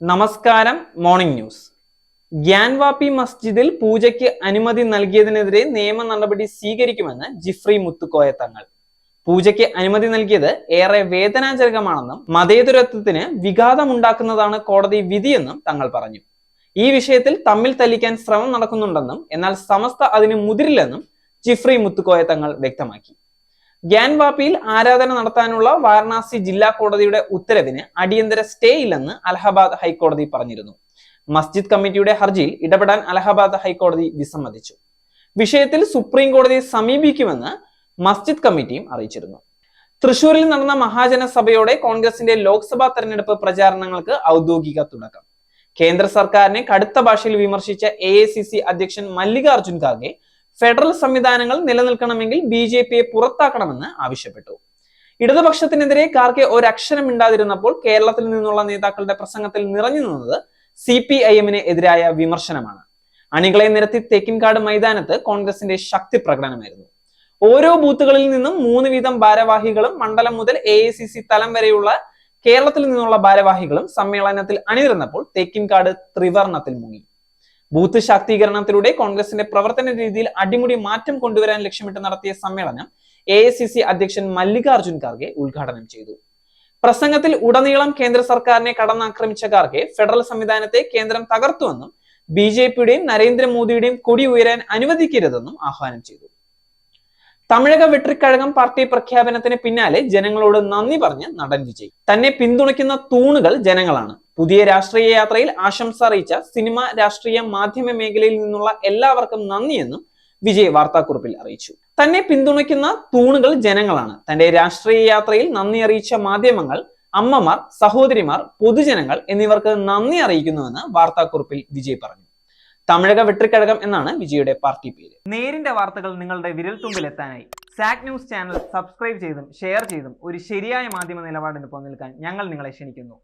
നമസ്കാരം morning news Gyanvapi മസ്ജിദിൽ പൂജയ്ക്ക് അനുമതി നൽകിയതിനെതിരെ നിയമ നടപടി സ്വീകരിക്കുമെന്ന് ജിഫ്രി മുത്തുക്കോയ തങ്ങൾ. പൂജയ്ക്ക് അനുമതി നൽകിയത് ഏറെ വേദനാജനകമാണെന്നും മതേതരത്വത്തിന് വിഘാതമുണ്ടാക്കുന്നതാണ് കോടതി വിധിയെന്നും തങ്ങൾ പറഞ്ഞു. ഈ വിഷയത്തിൽ തമ്മിൽ തല്ലിക്കാൻ ശ്രമം നടക്കുന്നുണ്ടെന്നും എന്നാൽ സമസ്ത അതിന് മുതിരില്ലെന്നും ജിഫ്രി മുത്തുക്കോയ തങ്ങൾ വ്യക്തമാക്കി. ഗ്യാൻവാപ്പിയിൽ ആരാധന നടത്താനുള്ള വാരണാസി ജില്ലാ കോടതിയുടെ ഉത്തരവിന് അടിയന്തര സ്റ്റേ ഇല്ലെന്ന് അലഹബാദ് ഹൈക്കോടതി പറഞ്ഞിരുന്നു. മസ്ജിദ് കമ്മിറ്റിയുടെ ഹർജിയിൽ ഇടപെടാൻ അലഹബാദ് ഹൈക്കോടതി വിസമ്മതിച്ചു. വിഷയത്തിൽ സുപ്രീം കോടതിയെ സമീപിക്കുമെന്ന് മസ്ജിദ് കമ്മിറ്റിയും അറിയിച്ചിരുന്നു. തൃശൂരിൽ നടന്ന മഹാജന സഭയോടെ കോൺഗ്രസിന്റെ ലോക്സഭാ തെരഞ്ഞെടുപ്പ് പ്രചാരണങ്ങൾക്ക് ഔദ്യോഗിക തുടക്കം. കേന്ദ്ര സർക്കാരിനെ കടുത്ത ഭാഷയിൽ വിമർശിച്ച എ അധ്യക്ഷൻ മല്ലികാർജുൻ ഖാർഗെ ഫെഡറൽ സംവിധാനങ്ങൾ നിലനിൽക്കണമെങ്കിൽ ബി ജെ പിയെ പുറത്താക്കണമെന്ന് ആവശ്യപ്പെട്ടു. ഇടതുപക്ഷത്തിനെതിരെ കാർക്കെ ഒരക്ഷരം മിണ്ടാതിരുന്നപ്പോൾ കേരളത്തിൽ നിന്നുള്ള നേതാക്കളുടെ പ്രസംഗത്തിൽ നിറഞ്ഞു നിന്നത് സി പി ഐ എമ്മിന് എതിരായ വിമർശനമാണ്. അണികളെ നിരത്തി തേക്കിൻകാട് മൈതാനത്ത് കോൺഗ്രസിന്റെ ശക്തി പ്രകടനമായിരുന്നു. ഓരോ ബൂത്തുകളിൽ നിന്നും മൂന്ന് വീതം ഭാരവാഹികളും മണ്ഡലം മുതൽ എ തലം വരെയുള്ള കേരളത്തിൽ നിന്നുള്ള ഭാരവാഹികളും സമ്മേളനത്തിൽ അണിനിരന്നപ്പോൾ തേക്കിൻകാട് ത്രിവർണത്തിൽ മുങ്ങി. ബൂത്ത് ശാക്തീകരണത്തിലൂടെ കോൺഗ്രസിന്റെ പ്രവർത്തന രീതിയിൽ അടിമുടി മാറ്റം കൊണ്ടുവരാൻ ലക്ഷ്യമിട്ട് നടത്തിയ സമ്മേളനം എ അധ്യക്ഷൻ മല്ലികാർജുൻ ഖാർഗെ ഉദ്ഘാടനം ചെയ്തു. പ്രസംഗത്തിൽ ഉടനീളം കേന്ദ്ര സർക്കാരിനെ കടന്നാക്രമിച്ച ഖാർഗെ ഫെഡറൽ സംവിധാനത്തെ കേന്ദ്രം തകർത്തുവെന്നും ബി ജെ പിയുടെയും നരേന്ദ്രമോദിയുടെയും കൊടി ഉയരാൻ അനുവദിക്കരുതെന്നും ആഹ്വാനം ചെയ്തു. തമിഴക വെട്രിക്കഴകം പാർട്ടി പ്രഖ്യാപനത്തിന് പിന്നാലെ ജനങ്ങളോട് നന്ദി പറഞ്ഞ് നടൻ വിജയ്. തന്നെ പിന്തുണയ്ക്കുന്ന തൂണുകൾ ജനങ്ങളാണ്. പുതിയ രാഷ്ട്രീയ യാത്രയിൽ ആശംസ അറിയിച്ച സിനിമ രാഷ്ട്രീയ മാധ്യമ മേഖലയിൽ നിന്നുള്ള എല്ലാവർക്കും നന്ദിയെന്നും വിജയ് വാർത്താക്കുറിപ്പിൽ അറിയിച്ചു. തന്നെ പിന്തുണയ്ക്കുന്ന തൂണുകൾ ജനങ്ങളാണ്. തന്റെ രാഷ്ട്രീയ യാത്രയിൽ നന്ദി അറിയിച്ച മാധ്യമങ്ങൾ അമ്മമാർ സഹോദരിമാർ പൊതുജനങ്ങൾ എന്നിവർക്ക് നന്ദി അറിയിക്കുന്നുവെന്ന് വാർത്താക്കുറിപ്പിൽ വിജയ് പറഞ്ഞു. തമിഴക വെട്രിക്കഴകം എന്നാണ് വിജയുടെ പാർട്ടി പേര്. നേരിന്റെ വാർത്തകൾ നിങ്ങളുടെ വിരൽത്തുമ്പിൽ എത്താനായി സാക് ന്യൂസ് ചാനൽ സബ്സ്ക്രൈബ് ചെയ്തും ഷെയർ ചെയ്തും ഒരു ശരിയായ മാധ്യമ നിലപാടിന് പോകാൻ ഞങ്ങൾ നിങ്ങളെ ക്ഷണിക്കുന്നു.